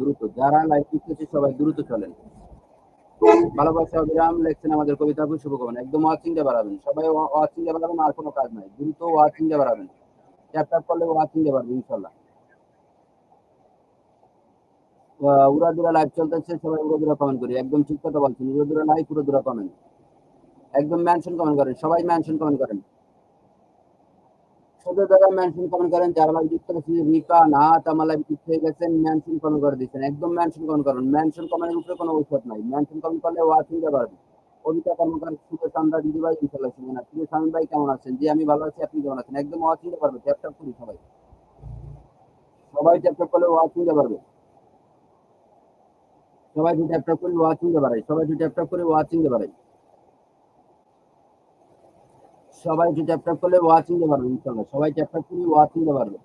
দ্রুত, যারা লাইভ করতেছে সবাই দ্রুত চলেন। ভালোবাসা, অবিরাম লেখছেন আমাদের কবিতা শুভকামনা। একদম ওয়াচিংটা বাড়াবেন। সবাই বাড়াবেন, আর কোনো কাজ নাই। দ্রুত ওয়াচিংটা বাড়াবেন। ইনশাল্লাহ চলতেছে, সবাই কমেন্ট করি। একদম ঠিক কথা বলছেন। কমেন্ট একদম কমেন্ট করেন, সবাই মেনশন কমেন্ট করেন। মেনশন কমেন্ট করেন যুক্ত করেছেন রিকা না আমার লাইভ যুক্ত করে দিচ্ছেন একদম মেনশন কমেন্ট করুন। মেনশন কমেন্টের উপরে কোনো ঔষধ নাই। মেনশন কমেন্ট করলে ওয়াচিংটা বাড়বে। কবিতা কর্মকার চান্দা দিদি না। স্বামী ভাই কেমন আছেন? জি, আমি ভালো আছি, আপনি কেমন আছেন? একদম ওয়াচিংটা পারবে ট্যাপ ট্যাপ করি সবাই। সবাই ট্যাপ ট্যাপ করলে ওয়াচিংটা পারবে সবাই যদি ট্যাপ ট্যাপ করে ওয়াচিংটা বাড়াই সবাই যদি ট্যাপ ট্যাপ করে ওয়াচিংটা বাড়াই সবাই যে ট্যাপ করলে ওয়াচিং দিতে পারবে ইনশাল্লাহ সবাই ট্যাপ ট্যাপ করে ওয়াচিং দিতে পারবে।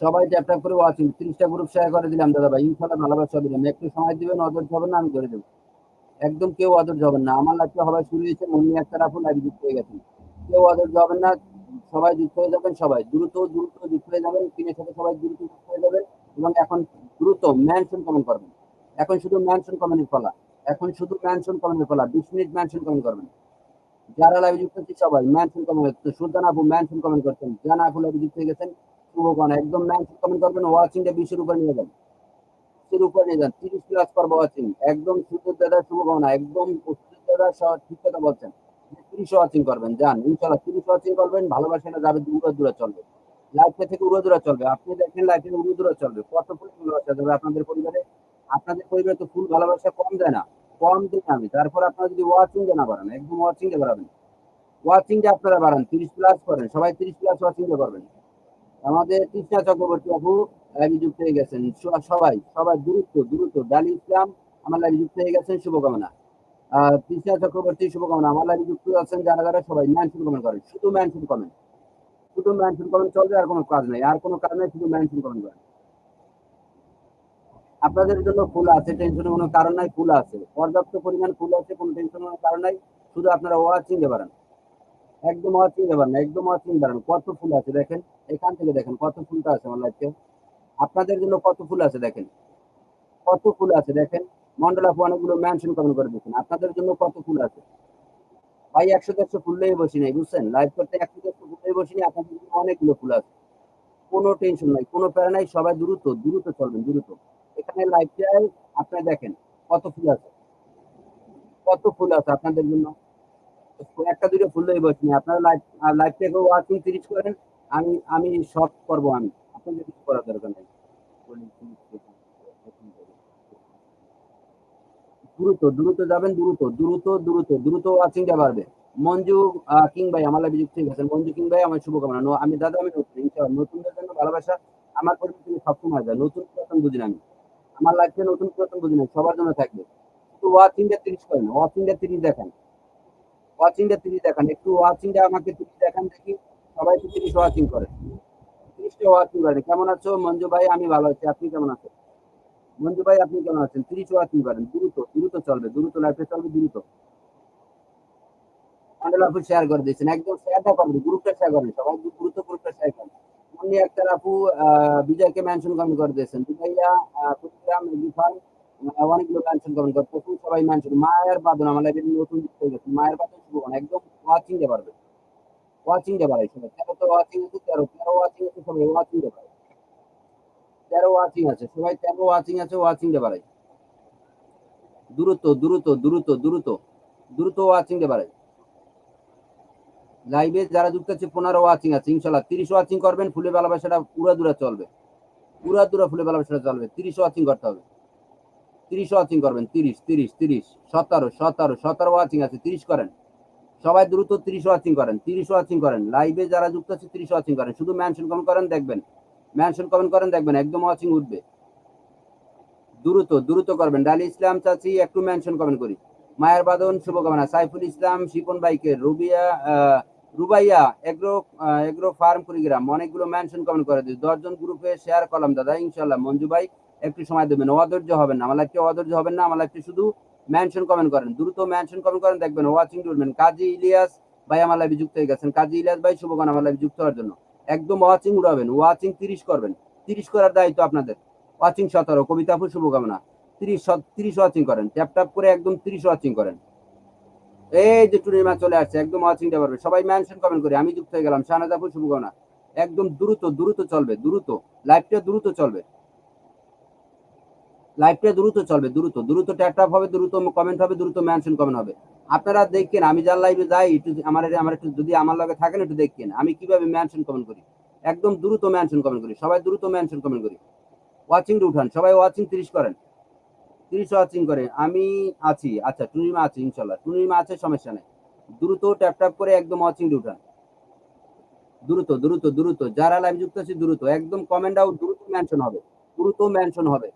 সবাই ট্যাপ ট্যাপ করে ওয়াচিং তিরিশটা গ্রুপ শেয়ার করে দিলাম, দাদা ভাই। ইনশাল্লাহ ভালোবাসা দিলাম। একটু সময় দিবেন অধৈর্য হবেন না, আমি ধরে দেবো। একদম কেউ অধৈর্য হবেন না। আমার লাগছে সবাই শুরু হয়েছে, মনি একটা রাখুন লাইভ যুক্ত হয়ে গেছেন কেউ অধৈর্য হবেন না, সবাই যুক্ত হয়ে যাবেন, সবাই। দ্রুত দ্রুত যুক্ত হয়ে যাবেন তিনের সাথে সবাই দ্রুত যুক্ত হয়ে যাবেন এবং এখন দ্রুত ম্যানশন কমেন্ট করবেন। এখন শুধু ম্যানশন কমেন্টের ফলা এখন শুধু ম্যানশন কমেন্টের ফলা বিশ মিনিট ম্যানশন কমেন্ট করবেন। যারা যুক্ত হচ্ছে সবাই মেনশন কমেন্ট সুলতান আপু মেনশন কমেন্ট করছেন। জানা আপু যুক্ত হয়ে গেছেন। একদম মেনশন কমেন্ট করবেন। নিয়ে যান। নিয়ে যান। তিরিশ ওয়াচিং একদম দাদা শুভকণা একদম দাদা ঠিক কথা বলছেন। তিরিশ ওয়াচিং করবেন, যান। ইনশাল্লাহ তিরিশ ওয়াচিং করবেন। ভালোবাসাটা যাবে, দূরে দূরে চলবে। লাইফে থেকে উড়ে চলবে। আপনি দেখেন লাইফে উড়ে চলবে। কত ফুল ভালোবাসা যাবে আপনাদের পরিবারে? আপনাদের পরিবারে তো ফুল ভালোবাসা কম যায় না। কম দিন আমি, তারপর আপনারা যদি ওয়াচিং না বাড়ান, একদম ওয়াচিং এ বাড়াবেন। ওয়াচিং যে আপনারা বাড়ান, তিরিশ প্লাস করেন, সবাই তিরিশ প্লাস ওয়াচিং করবেন। আমাদের কৃষ্ণা চক্রবর্তী বাবু লাইভে যুক্ত হয়ে গেছেন সবাই সবাই দ্রুত দ্রুত ডালি ইসলাম, আমার লাইভে যুক্ত হয়ে গেছেন, শুভকামনা। আহ কৃষ্ণা চক্রবর্তী, শুভকামনা, আমার লাইভে যুক্ত আছেন যারা যারা, সবাই ম্যানশন কমেন্ট করেন, শুধু ম্যানশন কমেন্ট শুধু ম্যানশন কমেন্ট চলবে, আর কোনো কাজ নাই, আর কোনো কাজ নেই, শুধু ম্যানশন কমেন্ট করেন। আপনাদের জন্য ফুল আছে টেনশনের কোনো কারণ নাই, ফুল আছে। পর্যাপ্ত পরিমাণ ফুল আছে, কোনো টেনশনের কোনো কারণ নাই। শুধু আপনারা ওয়াচিং পারেন। একদম ওয়াচিং পারেন একদম ওয়াচিং পারেন। কত ফুল আছে দেখেন, এখান থেকে দেখেন কত ফুলটা আছে আমার লাইফে আপনাদের জন্য কত ফুল আছে দেখেন। কত ফুল আছে দেখেন। মন্ডল আপু অনেকগুলো মেনশন কমেন্ট করে দেখেন আপনাদের জন্য কত ফুল আছে? ভাই, একশো দেড়শো ফুললেই বসি নাই, বুঝছেন? লাইভ করতে একশো দেড়শো ফুললেই বসি নাই, আপনাদের জন্য অনেকগুলো ফুল আছে। কোনো টেনশন নাই, কোনো প্যারা নাই, সবাই দ্রুত দ্রুত চলবেন, দ্রুত। এখানে লাইভটায় আপনারা দেখেন কত ফুল আছে। কত ফুল আছে আপনাদের জন্য। একটা দুটো ফুল লই বসনি আপনারা লাইভ লাইভ থেকে ওয়াচিং তিরিশ করেন, আমি আমি শর্ট করব আমি। আপনাদের কিছু করার দরকার নেই। দ্রুত দ্রুত যাবেন, দ্রুত দ্রুত দ্রুত দ্রুত ওয়াচিংটা বাড়বে। মঞ্জু কিং ভাই, আমার লাইভে যুক্ত হয়ে গেছেন। মঞ্জু কিং ভাই, আমার শুভকামনা। আমি দাদা, আমি নতুন। নতুনদের জন্য ভালোবাসা, আমার পরিবর্তন সবসময় যায় নতুন প্রথম বুঝি আমি। আমার লাইফে নতুন প্রথম বুঝি না সবার জন্য থাকবে। একটু ওয়াচিংটা তিরিশ করেন ওয়াচিংটা তিরিশ দেখান। ওয়াচিংটা তিরিশ দেখান, একটু ওয়াচিংটা আমাকে তিরিশ দেখান, দেখি সবাই একটু তিরিশ ওয়াচিং করে। তিরিশটা ওয়াচিং করেন। কেমন আছো? মঞ্জু ভাই, আমি ভালো আছি। আপনি কেমন আছেন? মঞ্জু ভাই, আপনি কেমন আছেন? তিরিশ ওয়াচিং করেন। দ্রুত দ্রুত চলবে, দ্রুত লাইফে চলবে, দ্রুত। মন্ডল আপু শেয়ার করে দিয়েছেন। একদম শেয়ারটা করবেন গ্রুপটা শেয়ার করেন সবাই দ্রুত গ্রুপটা শেয়ার করেন উনি একটা আপু বিজয়কে মেনশন কমেন্ট করে দিয়েছেন। বিজয়া কুচিরাম ইরফান অনেকগুলো মেনশন কমেন্ট করতে সবাই মেনশন মায়ের বাদন লাইফে নতুন হয়ে গেছে। মায়ের বাদন শুভ, একদম ওয়াচিং দে পারবে। ওয়াচিং দে পারে সবাই। তেরো তো ওয়াচিং আছে, তেরো। তেরো ওয়াচিং আছে, সবাই ওয়াচিং দে পারে। তেরো ওয়াচিং আছে, সবাই তেরো ওয়াচিং আছে ওয়াচিং দে পারে। দ্রুত দ্রুত দ্রুত দ্রুত দ্রুত ওয়াচিং দে পারে। লাইভে যারা যুক্ত আছে, পনেরো ওয়াচিং আছে, ইনশাল্লাহ তিরিশ ওয়াচিং করবেন, ফুলে ভালোবাসাটা পুরা দূরা চলবে। পুরা দূরা ফুলে ভালোবাসাটা চলবে। তিরিশ ওয়াচিং করতে হবে। তিরিশ ওয়াচিং করবেন, তিরিশ তিরিশ তিরিশ, সতেরো সতেরো সতেরো ওয়াচিং আছে, তিরিশ করেন। সবাই দ্রুত তিরিশ ওয়াচিং করেন, তিরিশ ওয়াচিং করেন। লাইভে যারা যুক্ত আছে, তিরিশ ওয়াচিং করেন। শুধু মেনশন কমেন্ট করেন, দেখবেন। ম্যানশন কমেন্ট করেন, দেখবেন, একদম ওয়াচিং উঠবে। দ্রুত দ্রুত করবেন। ডালি ইসলাম চাচি, একটু ম্যানশন কমেন্ট করি। মায়ের বাদন, শুভকামনা। সাইফুল ইসলাম, শিপন বাইকের Rubia Rubaiya agro agro farm Kurigram, অনেকগুলো মেনশন কমেন্ট করে দশজন গ্রুপে শেয়ার করলাম দাদা ইনশাল্লাহ মঞ্জু ভাই একটু সময় দেবেন। অধৈর্য হবেন না আমার অধৈর্য হবেন না আমার শুধু মেনশন কমেন্ট করেন। দ্রুত মেনশন কমেন্ট করেন, দেখবেন ওয়াচিং কাজী ইলিয়াস ভাই আমার লাইভে যুক্ত হয়ে গেছেন। কাজী ইলিয়াস ভাই শুভকামনা আমার লাইভে যুক্ত হওয়ার জন্য। একদম ওয়াচিং উড়াবেন ওয়াচিং তিরিশ করবেন। তিরিশ করার দায়িত্ব আপনাদের। ওয়াচিং সতেরো কবিতা শুভকামনা তিরিশ তিরিশ ওয়াচিং করেন। ট্যাপ ট্যাপ করে একদম তিরিশ ওয়াচিং করেন। এই যে টুর্নিমা চলে আসছে, একদম ওয়াচিংটা পারবে। সবাই মেনশন কমেন্ট করি, আমি যুক্ত হয়ে গেলাম। শাহনাজ আপু শুভকামনা একদম দ্রুত দ্রুত চলবে, দ্রুত। লাইভটা দ্রুত চলবে। লাইভটা দ্রুত চলবে, দ্রুত। দ্রুত ট্যাপ হবে, দ্রুত কমেন্ট হবে, দ্রুত মেনশন কমেন্ট হবে। আপনারা দেখেন, আমি যার লাইভে যাই, একটু আমার আমার একটু যদি আমার লগে থাকেন, একটু দেখেন। আমি কীভাবে মেনশন কমেন্ট করি? একদম দ্রুত মেনশন কমেন্ট করি। সবাই দ্রুত মেনশন কমেন্ট করি। ওয়াচিং উঠান। সবাই ওয়াচিং তিরিশ করেন। তিরিশ আচিং করে, আমি আছি। আচ্ছা টুনিমা আছে, ইনশাল্লাহ। টুনিমা আছে, সমস্যা নেই। দ্রুত ট্যাপ ট্যাপ করে একদম ওয়াচিং উঠান। দ্রুত দ্রুত দ্রুত। যারা লাইভ যুক্ত আছে, দ্রুত। একদম কমেন্ট আউট দ্রুত মেনশন হবে। দ্রুত মেনশন হবে।